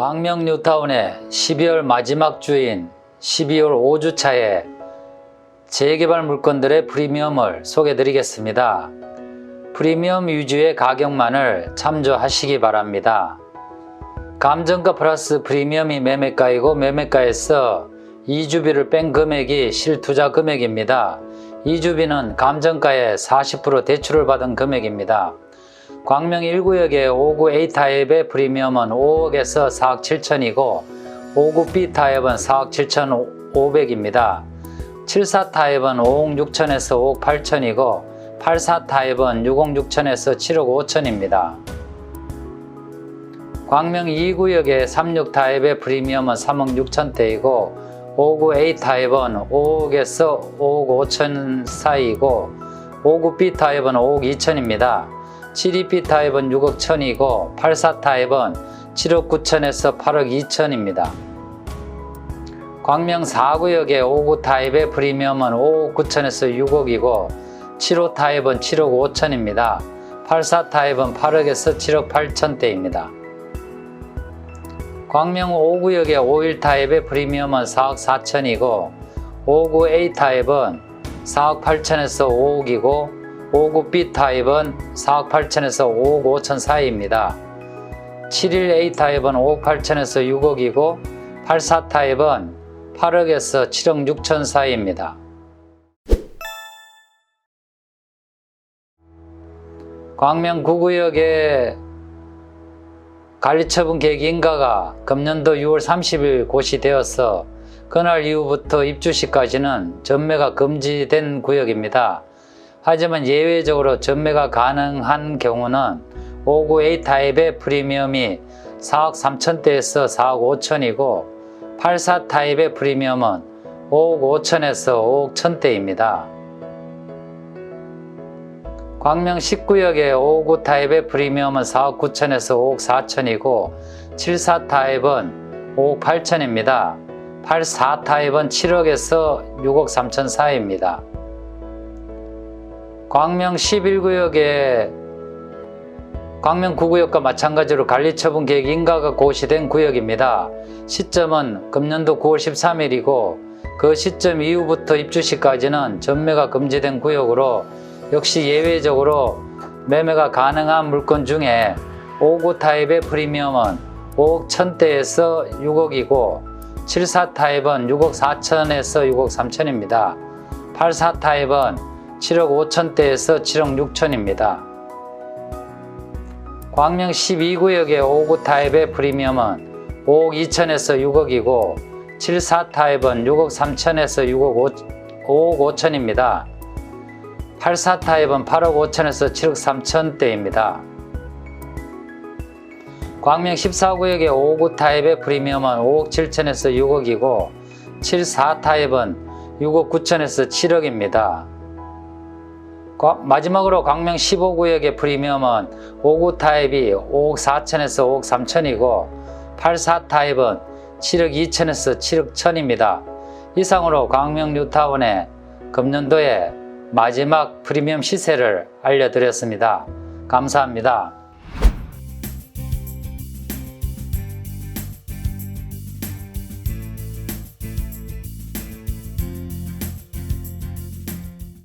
광명 뉴타운의 12월 마지막 주인 12월 5주차에 재개발 물건들의 프리미엄을 소개해 드리겠습니다. 프리미엄 위주의 가격만을 참조하시기 바랍니다. 감정가 플러스 프리미엄이 매매가이고 매매가에서 이주비를 뺀 금액이 실투자 금액입니다. 이주비는 감정가의 40% 대출을 받은 금액입니다. 광명 1구역의 5구 A타입의 프리미엄은 5억에서 4억 7천이고 5구 B타입은 4억 7천 5백입니다. 74타입은 5억 6천에서 5억 8천이고 84타입은 6억 6천에서 7억 5천입니다. 광명 2구역의 36타입의 프리미엄은 3억 6천대이고 5구 A타입은 5억에서 5억 5천 사이이고 5구 B타입은 5억 2천입니다. 72B 타입은 6억 1천이고 84 타입은 7억 9천에서 8억 2천입니다. 광명 4구역의 5구 타입의 프리미엄은 5억 9천에서 6억이고 75 타입은 7억 5천입니다. 84 타입은 8억에서 7억 8천대입니다. 광명 5구역의 51 타입의 프리미엄은 4억 4천이고 59 A 타입은 4억 8천에서 5억이고 59 B 타입은 4억 8천에서 5억 5천 사이입니다. 71 A 타입은 5억 8천에서 6억이고 84 타입은 8억에서 7억 6천 사이입니다. 광명 9구역의 관리처분 계획 인가가 금년도 6월 30일 고시되어서 그날 이후부터 입주 시까지는 전매가 금지된 구역입니다. 하지만 예외적으로 전매가 가능한 경우는 59 A 타입의 프리미엄이 4억 3천대에서 4억 5천이고 84 타입의 프리미엄은 5억 5천에서 5억 1천대입니다. 광명 19역의 59 타입의 프리미엄은 4억 9천에서 5억 4천이고 74 타입은 5억 8천입니다. 84 타입은 7억에서 6억 3천 사이입니다. 광명 11구역의 광명 9구역과 마찬가지로 관리처분 계획 인가가 고시된 구역입니다. 시점은 금년도 9월 13일이고 그 시점 이후부터 입주 시까지는 전매가 금지된 구역으로 역시 예외적으로 매매가 가능한 물건 중에 59 타입의 프리미엄은 5억 1000대에서 6억이고 74 타입은 6억 4천에서 6억 3천입니다. 84 타입은 7억 5천대에서 7억 6천입니다. 광명 12구역의 59 타입의 프리미엄은 5억 2천에서 6억이고 74 타입은 6억 3천에서 6억 5, 5억 5천입니다. 84 타입은 8억 5천에서 7억 3천대입니다. 광명 14구역의 59 타입의 프리미엄은 5억 7천에서 6억이고 74 타입은 6억 9천에서 7억입니다. 마지막으로 광명 15구역의 프리미엄은 59 타입이 5억 4천에서 5억 3천이고 84 타입은 7억 2천에서 7억 1천입니다. 이상으로 광명 뉴타운의 금년도의 마지막 프리미엄 시세를 알려드렸습니다. 감사합니다.